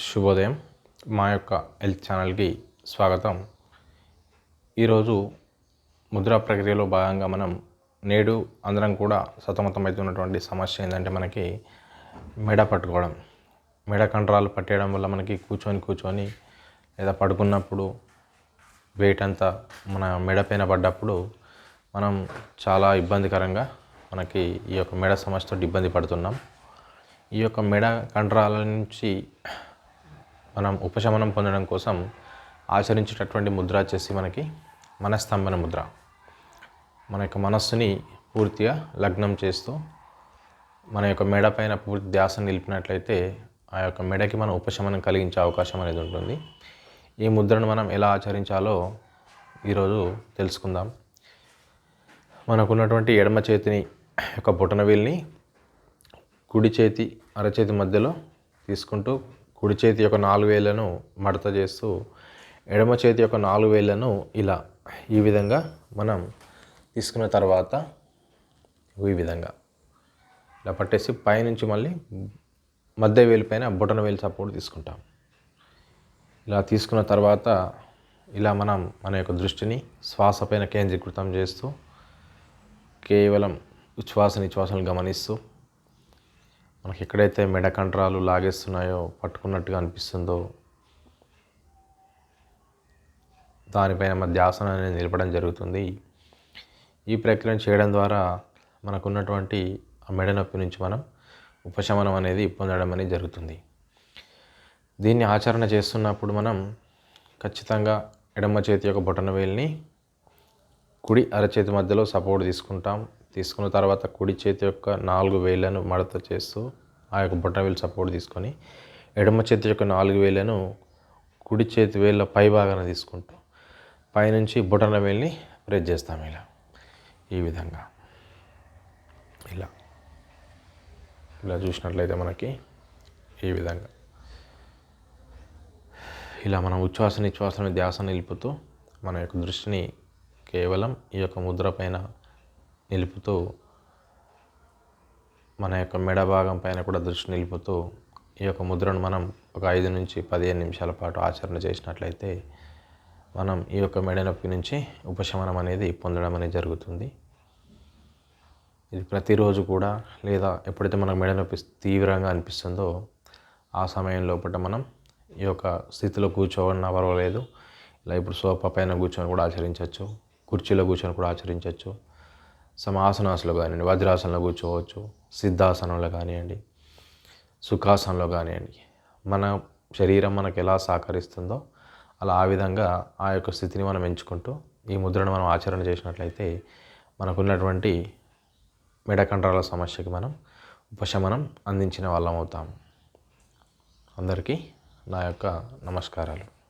శుభోదయం. మా యొక్క హెల్త్ ఛానల్కి స్వాగతం. ఈరోజు ముద్రా ప్రక్రియలో భాగంగా మనం నేడు అందరం కూడా సతమతమవుతున్నటువంటి సమస్య ఏంటంటే మనకి మెడ పట్టుకోవడం. మెడ కండరాలు పట్టేయడం వల్ల మనకి కూర్చొని కూర్చొని లేదా పడుకున్నప్పుడు వెయిట్ అంతా మన మెడ పైన పడ్డప్పుడు మనం చాలా ఇబ్బందికరంగా మనకి ఈ యొక్క మెడ సమస్యతో ఇబ్బంది పడుతున్నాం. ఈ యొక్క మెడ కండరాల నుంచి మనం ఉపశమనం పొందడం కోసం ఆచరించేటటువంటి ముద్ర వచ్చేసి మనకి మనస్తంభన ముద్ర. మన యొక్క మనస్సుని పూర్తిగా లగ్నం చేస్తూ మన యొక్క మెడ పైన పూర్తి ధ్యాస నిలిపినట్లయితే ఆ యొక్క మెడకి మనం ఉపశమనం కలిగించే అవకాశం అనేది ఉంటుంది. ఈ ముద్రను మనం ఎలా ఆచరించాలో ఈరోజు తెలుసుకుందాం. మనకున్నటువంటి ఎడమ చేతిని యొక్క బొటనవేలిని కుడి చేతి అరచేతి మధ్యలో తీసుకుంటూ కుడి చేతి యొక్క నాలుగు వేళ్ళను మడత చేస్తూ ఎడమ చేతి యొక్క నాలుగు వేళ్ళను ఇలా ఈ విధంగా మనం తీసుకున్న తర్వాత ఈ విధంగా. ఇలా పట్టేసి పైనుంచి మళ్ళీ మధ్య వేలు పైన బొటన వేలు సపోర్ట్ తీసుకుంటాం. ఇలా తీసుకున్న తర్వాత ఇలా మనం మన యొక్క దృష్టిని శ్వాస పైన కేంద్రీకృతం చేస్తూ కేవలం ఉచ్ఛ్వాస నిశ్వాసాలను గమనిస్తూ మనకి ఎక్కడైతే మెడ కండరాలు లాగేస్తున్నాయో పట్టుకున్నట్టుగా అనిపిస్తుందో దానిపైన మన ధ్యాసన అనేది నిలపడం జరుగుతుంది. ఈ ప్రక్రియను చేయడం ద్వారా మనకున్నటువంటి ఆ మెడ నొప్పి నుంచి మనం ఉపశమనం అనేది పొందడం అనేది జరుగుతుంది. దీన్ని ఆచరణ చేస్తున్నప్పుడు మనం ఖచ్చితంగా ఎడమ చేతి యొక్క బొటన వేలిని కుడి అరచేతి మధ్యలో సపోర్ట్ తీసుకుంటాం. తీసుకున్న తర్వాత కుడి చేతి యొక్క నాలుగు వేళ్ళను మడత చేస్తూ ఆ యొక్క బొటనవేలు సపోర్ట్ తీసుకొని ఎడమ చేతి యొక్క నాలుగు వేళ్ళను కుడి చేతి వేళ్ళ పై భాగాన తీసుకుంటూ పైనుంచి బొటన వేలిని ప్రెస్ చేస్తాం ఇలా. ఈ విధంగా. ఇలా. ఇలా చూసినట్లయితే మనకి ఈ విధంగా. ఇలా మనం ఉచ్ఛ్వాస నిశ్వాసను ధ్యాస నిలుపుతూ మన యొక్క దృష్టిని కేవలం ఈ యొక్క ముద్ర పైన నిలుపుతూ మన యొక్క మెడ భాగం పైన కూడా దృష్టి నిలుపుతూ ఈ యొక్క ముద్రను మనం ఒక ఐదు నుంచి పదిహేను నిమిషాల పాటు ఆచరణ చేసినట్లయితే మనం ఈ యొక్క మెడ నొప్పి నుంచి ఉపశమనం అనేది పొందడం అనేది జరుగుతుంది. ఇది ప్రతిరోజు కూడా లేదా ఎప్పుడైతే మనకు మెడ నొప్పి తీవ్రంగా అనిపిస్తుందో ఆ సమయం లోపల మనం ఈ యొక్క స్థితిలో కూర్చోవడం పర్వాలేదు ఇలా ఇప్పుడు సోఫా పైన కూర్చొని కూడా ఆచరించవచ్చు కుర్చీలో కూర్చొని కూడా ఆచరించవచ్చు. సమాసనాసులు కానివ్వండి వజ్రాసనంలో కూర్చోవచ్చు సిద్ధాసనంలో కానివ్వండి సుఖాసనంలో కానివ్వండి. మన శరీరం మనకు ఎలా సహకరిస్తుందో అలా ఆ విధంగా ఆ యొక్క స్థితిని మనం ఎంచుకుంటూ ఈ ముద్రను మనం ఆచరణ చేసినట్లయితే మనకున్నటువంటి మెడకండరాల సమస్యకి మనం ఉపశమనం అందించిన వాళ్ళం అవుతాము అందరికీ నా యొక్క నమస్కారాలు.